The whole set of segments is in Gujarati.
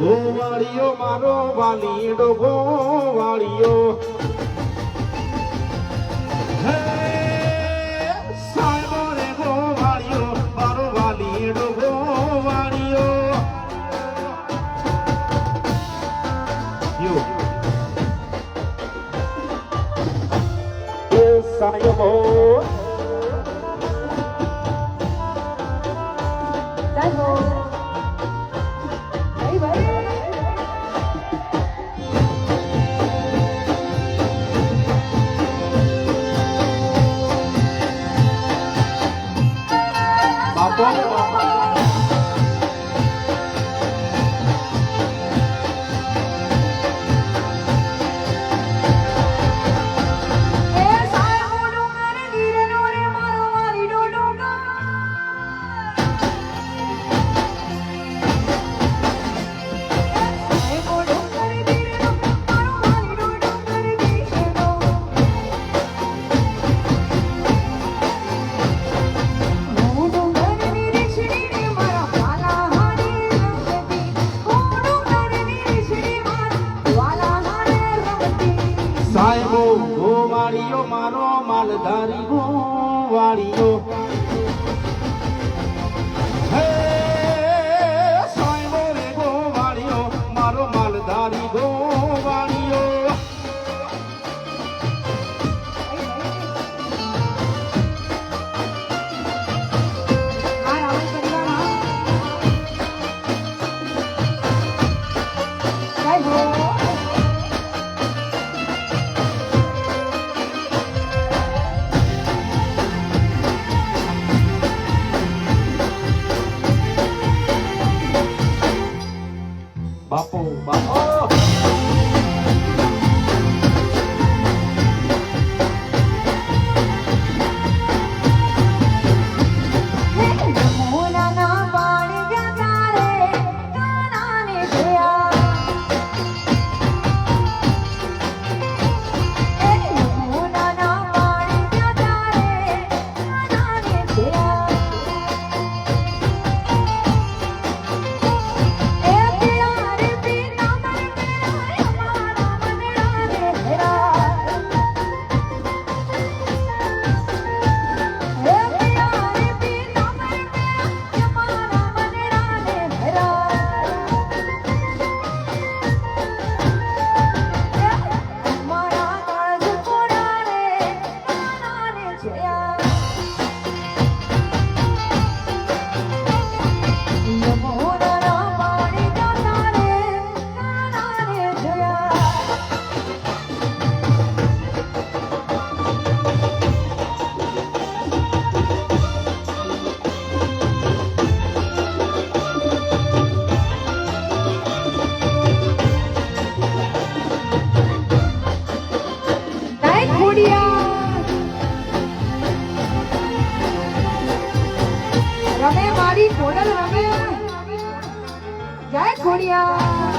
ગોવાળીઓ મારો વાલીડો ગોવાળીઓ. સાયો વાળીઓ મારો માલધારી વાળીઓ. હે સાંભો રે ગોવાળીઓ મારો જય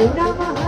人渣吗？